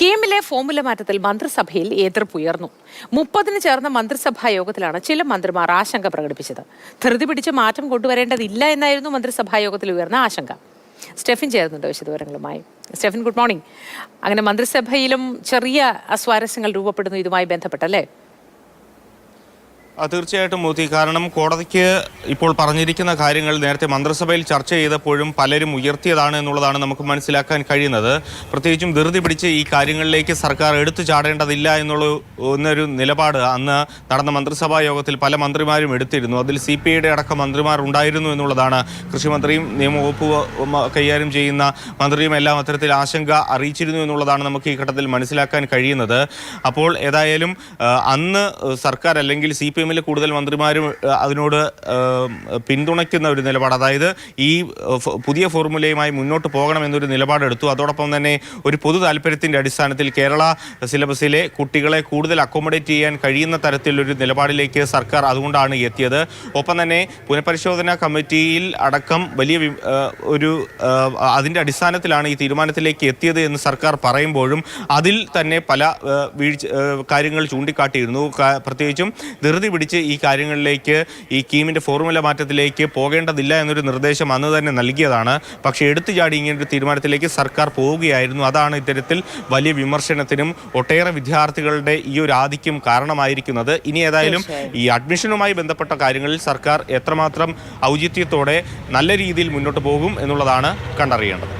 കീമിലെ formula മാറ്റത്തിൽ മന്ത്രിസഭയിൽ എതിർപ്പുയർന്നു. മുപ്പതിന് ചേർന്ന മന്ത്രിസഭാ യോഗത്തിലാണ് ചില മന്ത്രിമാർ ആശങ്ക പ്രകടിപ്പിച്ചത്. ധൃതി പിടിച്ച് മാറ്റം കൊണ്ടുവരേണ്ടതില്ല എന്നായിരുന്നു മന്ത്രിസഭാ യോഗത്തിൽ ഉയർന്ന ആശങ്ക. സ്റ്റെഫിൻ ചേർന്നുണ്ട് വിശദവിവരങ്ങളുമായി. സ്റ്റെഫിൻ ഗുഡ് മോർണിംഗ് അങ്ങനെ മന്ത്രിസഭയിലും ചെറിയ അസ്വാരസ്യങ്ങൾ രൂപപ്പെടുന്നു ഇതുമായി ബന്ധപ്പെട്ടല്ലേ? തീർച്ചയായിട്ടും മോദി. കാരണം കോടതിക്ക് ഇപ്പോൾ പറഞ്ഞിരിക്കുന്ന കാര്യങ്ങൾ നേരത്തെ മന്ത്രിസഭയിൽ ചർച്ച ചെയ്തപ്പോഴും പലരും ഉയർത്തിയതാണ് എന്നുള്ളതാണ് നമുക്ക് മനസ്സിലാക്കാൻ കഴിയുന്നത്. പ്രത്യേകിച്ചും ധൃതി പിടിച്ച് ഈ കാര്യങ്ങളിലേക്ക് സർക്കാർ എടുത്തു ചാടേണ്ടതില്ല എന്നുള്ള എന്നൊരു നിലപാട് അന്ന് നടന്ന മന്ത്രിസഭാ യോഗത്തിൽ പല മന്ത്രിമാരും എടുത്തിരുന്നു. അതിൽ സി പി ഐയുടെ അടക്കം മന്ത്രിമാർ ഉണ്ടായിരുന്നു എന്നുള്ളതാണ് കൃഷിമന്ത്രിയും നിയമവകുപ്പ് കൈകാര്യം ചെയ്യുന്ന മന്ത്രിയും എല്ലാം അത്തരത്തിൽ ആശങ്ക അറിയിച്ചിരുന്നു എന്നുള്ളതാണ് നമുക്ക് ഈ ഘട്ടത്തിൽ മനസ്സിലാക്കാൻ കഴിയുന്നത്. അപ്പോൾ ഏതായാലും അന്ന് സർക്കാർ അല്ലെങ്കിൽ സി പി എമ്മിലെ കൂടുതൽ മന്ത്രിമാരും അതിനോട് പിന്തുണയ്ക്കുന്ന ഒരു നിലപാട്. അതായത് ഈ പുതിയ ഫോർമുലയുമായി മുന്നോട്ട് പോകണമെന്നൊരു നിലപാടെടുത്തു. അതോടൊപ്പം തന്നെ ഒരു പൊതു താല്പര്യത്തിന്റെ അടിസ്ഥാനത്തിൽ കേരള സിലബസിലെ കുട്ടികളെ കൂടുതൽ അക്കോമഡേറ്റ് ചെയ്യാൻ കഴിയുന്ന തരത്തിലൊരു നിലപാടിലേക്ക് സർക്കാർ അതുകൊണ്ടാണ് എത്തിയത്. ഒപ്പം തന്നെ പുനഃപരിശോധനാ കമ്മിറ്റിയിൽ അടക്കം വലിയ ഒരു അതിന്റെ അടിസ്ഥാനത്തിലാണ് ഈ തീരുമാനത്തിലേക്ക് എത്തിയത് എന്ന് സർക്കാർ പറയുമ്പോഴും അതിൽ തന്നെ പല വീഴ്ച കാര്യങ്ങൾ ചൂണ്ടിക്കാട്ടിയിരുന്നു. പ്രത്യേകിച്ചും ധൃതി പിടിച്ച് ഈ കാര്യങ്ങളിലേക്ക് ഈ കീമിന്റെ ഫോർമുല മാറ്റത്തിലേക്ക് പോകേണ്ടതില്ല എന്നൊരു നിർദ്ദേശം അന്ന് തന്നെ നൽകിയതാണ്. പക്ഷേ എടുത്തു ചാടി ഇങ്ങനൊരു തീരുമാനത്തിലേക്ക് സർക്കാർ പോവുകയായിരുന്നു. അതാണ് ഇത്തരത്തിൽ വലിയ വിമർശനത്തിനും ഒട്ടേറെ വിദ്യാർത്ഥികളുടെ ഈ ഒരു ആധിക്യം കാരണമായിരിക്കുന്നത്. ഇനി ഏതായാലും ഈ അഡ്മിഷനുമായി ബന്ധപ്പെട്ട കാര്യങ്ങളിൽ സർക്കാർ എത്രമാത്രം ഔചിത്യത്തോടെ നല്ല രീതിയിൽ മുന്നോട്ട് പോകും എന്നുള്ളതാണ് കണ്ടറിയേണ്ടത്.